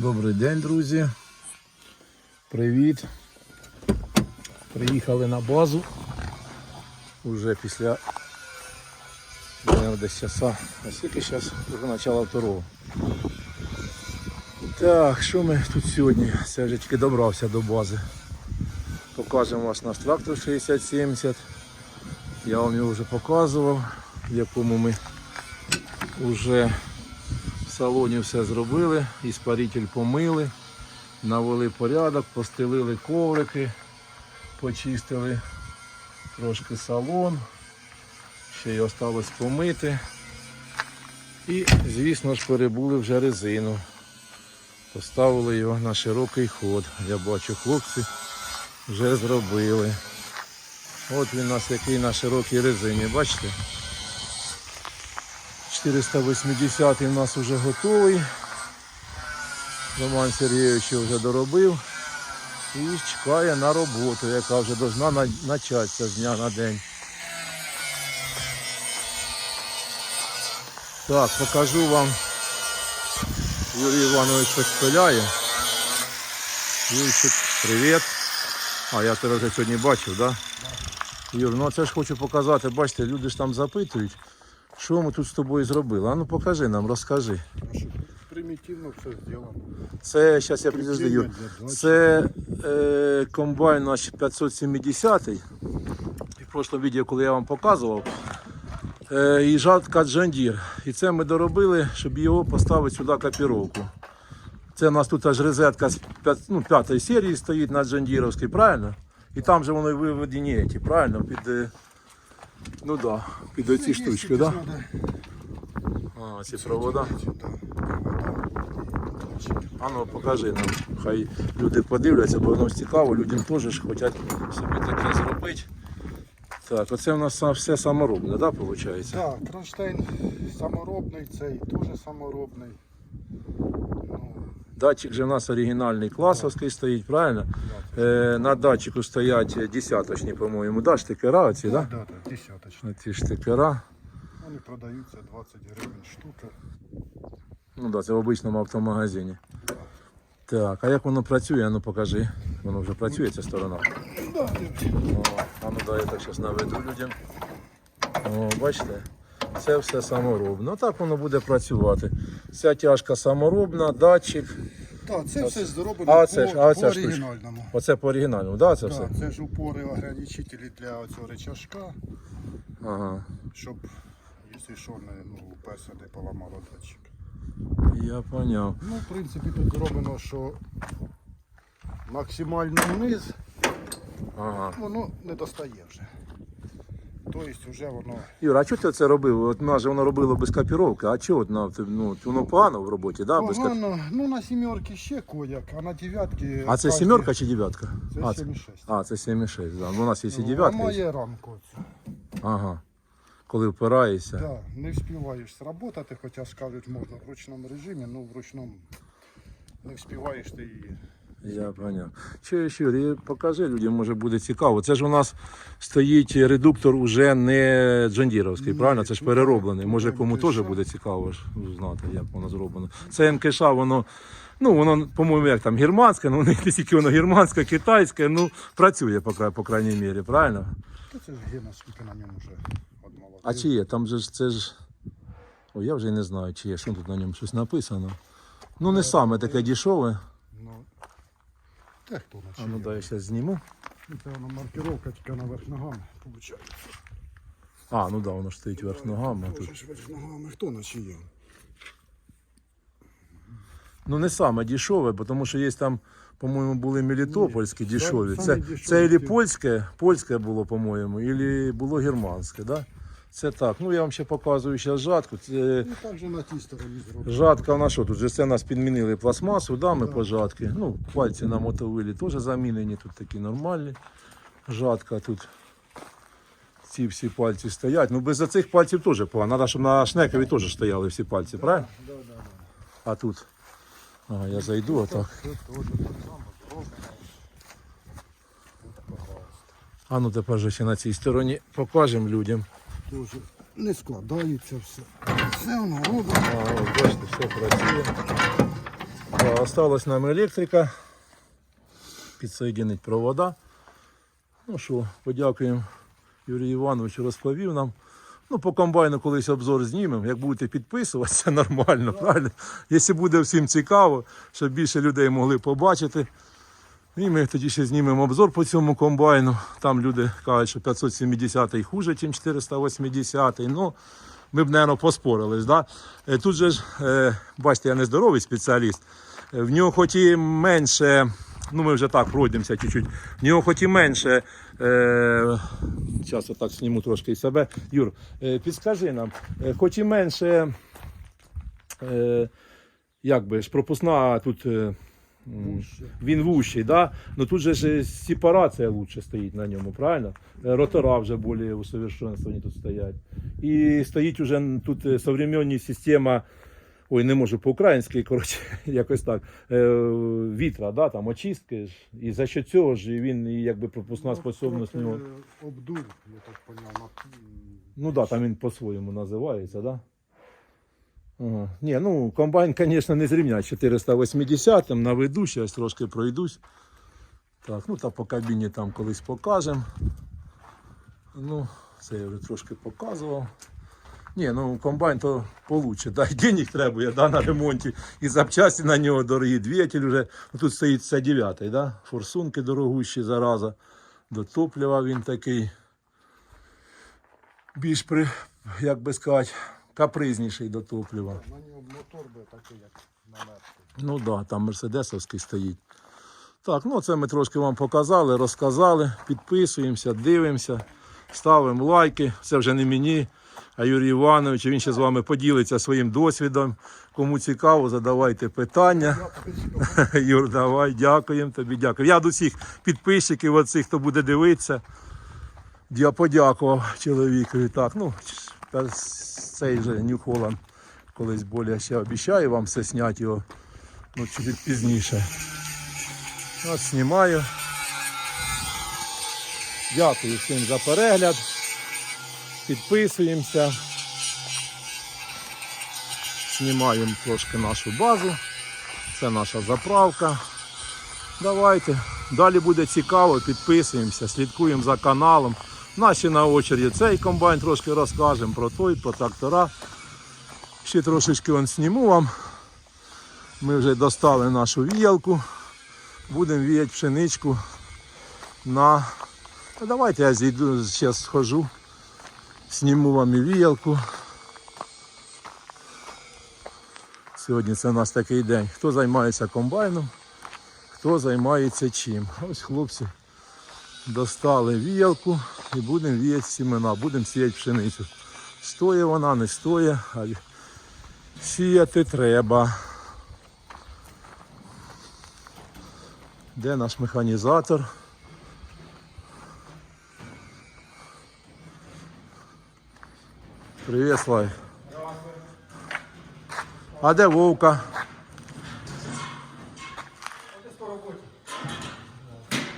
Добрий день, друзі. Привіт. Приїхали на базу. Уже після десь часа. А скільки зараз? Вже начало второго. Так, що ми тут сьогодні? Це добрався до бази. Покажемо вас наш трактор 6070. Я вам його вже показував, в якому ми вже салоні все зробили, іспаритель помили, навели порядок, постелили коврики, почистили трошки салон, ще й осталось помити. І, звісно ж, перебули вже резину. Поставили його на широкий ход. Я бачу, хлопці вже зробили. От він у нас який на широкій резині, бачите? 480 у нас вже готовий. Роман Сергійович вже доробив і чекає на роботу, яка вже повинна початися з дня на день. Так, покажу вам. Юрій Іванович щось пиляє. Юрчик, привіт. А, я тебе вже сьогодні бачив, так? Да? Юр, ну це ж хочу показати, бачите, люди ж там запитують, що ми тут з тобою зробили. А ну покажи нам, розкажи. Примітивно все зроблено. Це, зараз я підожди, Це е, комбайн наш 570 І в прошлому відео, коли я вам показував, е, і жатка Джандір. І це ми доробили, щоб його поставити сюди копіровку. Це у нас тут аж розетка з п'ят, ну, п'ятої серії стоїть на Джандіровській, правильно? І там же вони виведені, правильно? Під, ну да, під оці штучки, так? Да? А, ці провода. А ну покажи нам, хай люди подивляться, бо воно цікаво, людям теж ж хочуть собі таке зробити. Так, оце у нас все саморобне, так, виходить? Так, кронштейн саморобний, цей теж саморобний. Ну, Датчик же у нас оригінальний класовський стоїть, правильно? Е, на датчику стоять десяточні, по-моєму, да, штикера оці, да, да? да, десяточний. Ці штикера. Вони продаються 20 гривень штука. Ну да, це в обичному автомагазині. Так, а як воно працює, ну покажи. Воно вже працює ця сторона. О, а ну да, я так зараз наведу людям. О, бачите, це все саморобно. Так воно буде працювати. Ця тяжка саморобна, датчик. Так, це все зроблено А по, це ж- а по оригінальному. Оце по оригінальному, да, це все? Це ж упори ограничителі для цього речашка, Ага. щоб, якщо що, не ну, уперся не поламало датчик. Я поняв. Ну, в принципі, тут зроблено, що максимально вниз Ага. воно не достає вже. Тобто вже воно. Юра, а чого ти це робив? От нас же воно робило без копіровки, а чого на- ну, воно погано в роботі, да? Без коп... Погано, ну на сімерки ще кояк, а на дев'ятки. А це кожні- сімерка чи дев'ятка? Це а, 7,6. а, це 7,6, да. Ну, у нас є і Ну, дев'ятка. Є. має рамку. Ага. Коли впираєшся. Да, не вспіваєш сработати, хоча скажуть, можна в ручному режимі, ну в ручному не вспіваєш ти її. Я поняв. Чуєш, Юрій, покажи людям, може буде цікаво. Це ж у нас стоїть редуктор уже не джандіровський, Ні, правильно? Це ж перероблений. Може кому теж буде цікаво ж знати, як воно зроблено. Це МКШ, воно, ну воно, по-моєму, як там германське, ну не тільки воно германське, китайське, ну працює по, край- по крайній мірі, правильно? Та це ж гена, скільки на ньому вже одмолотив. А чи є? Там же ж це ж. Ой, я вже не знаю, чи є, що тут на ньому щось написано. Ну не саме таке дешеве. Ну, те хто А ну дай я зараз зніму. Це вона маркировка тільки наверх ногами, виходить. А, ну да, воно ж стоїть вверх ногами. Тут. Тоже ж верх ногами, хто наче є? Ну не саме дешеве, бо тому що є там, по-моєму, були мелітопольські дешеві. Це, дешеві це ілі ті. польське, польське було, по-моєму, ілі було германське, да? Це так. Ну я вам ще показую зараз жатку. Це Ну так же на тій стороні зроблено. жатка вона що? Тут же це нас підмінили пластмасу, да, ми по жатки. Ну, пальці на мотовилі теж замінені, тут такі нормальні. Жатка тут. Ці всі пальці стоять. Ну без цих пальців теж погано. Треба, щоб на шнекові теж стояли всі пальці, правильно? Да, да, да. А тут. Ага, я зайду отак. Так. А ну тепер же ще на цій стороні покажемо людям. Дуже не складається все. Все воно робить. А, от, бачите, все працює. Осталась нам електрика. Підсоєдинить провода. Ну що, подякуємо Юрію Івановичу, розповів нам. Ну, по комбайну колись обзор знімемо. Як будете підписуватися, нормально, правильно? Якщо буде всім цікаво, щоб більше людей могли побачити. І ми тоді ще знімемо обзор по цьому комбайну. Там люди кажуть, що 570-й хуже, ніж 480-й. Ну, ми б, мабуть, поспорились. Да? Е, Тут же ж, е, бачите, я не здоровий спеціаліст. Е, В нього хоч і менше, ну ми вже так пройдемося чуть-чуть, в нього хоч і менше. Зараз отак зніму трошки себе. Юр, підскажи нам, хоч і менше, як би ж, пропускна тут. Е, він вущий, да? Ну тут же ж сепарація лучше стоїть на ньому, правильно? Е, Ротора вже більш усовершенствовані тут стоять. І стоїть уже тут е, современні система, ой, не можу по-українськи, коротше, якось так. е, Вітра, да, там очистки. ж. І за що цього ж він і якби пропускна способність у нього. Обдув, я так поняв. Ну да, там він по-своєму називається, да? Ага. Ну комбайн, звісно, не зрівнять 480 на виду, зараз трошки пройдусь. Так, ну та по кабіні там колись покажемо. Ну, це я вже трошки показував. Ні, ну комбайн то получше. Да, і денег треба да, на ремонті. І запчасті на нього дорогі. Двигатель вже. Ну, Тут стоїть це 9 да? форсунки дорогущі зараза. До топлива він такий більш при, як би сказати, капризніший до топлива. На нього мотор би такий, як на мерці. Ну так, да, там мерседесовський стоїть. Так, ну це ми трошки вам показали, розказали. Підписуємося, дивимося, ставимо лайки. Це вже не мені, а Юрій Іванович. Він ще з вами поділиться своїм досвідом. Кому цікаво, задавайте питання. Юр, давай, дякуємо тобі, дякую. Я до всіх підписчиків, оцих, хто буде дивитися. Я подякував чоловікові. Так, ну, та цей же Нью Холланд колись більше ще обіцяю вам все зняти його ну, чуть пізніше. От знімаю. Дякую всім за перегляд. Підписуємося. Знімаємо трошки нашу базу. Це наша заправка. Давайте. Далі буде цікаво, підписуємося, слідкуємо за каналом. Наші на очереді цей комбайн трошки розкажемо про той, про трактора. Ще трошечки вон зніму вам. Ми вже достали нашу віялку. Будемо віяти пшеничку на. Та давайте я зійду, зараз схожу. Зніму вам і віялку. Сьогодні це у нас такий день. Хто займається комбайном, хто займається чим. Ось хлопці достали віялку і будемо віяти сімена, будемо сіяти пшеницю. Стоє вона, не стоє, а сіяти треба. Де наш механізатор? Привіт, Славі. А де Вовка?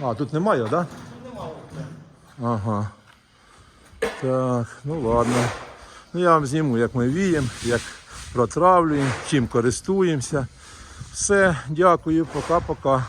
А, тут немає, так? Да? Ага. Так, ну ладно. Ну я вам зніму, як ми віємо, як протравлюємо, чим користуємося. Все, дякую, пока-пока.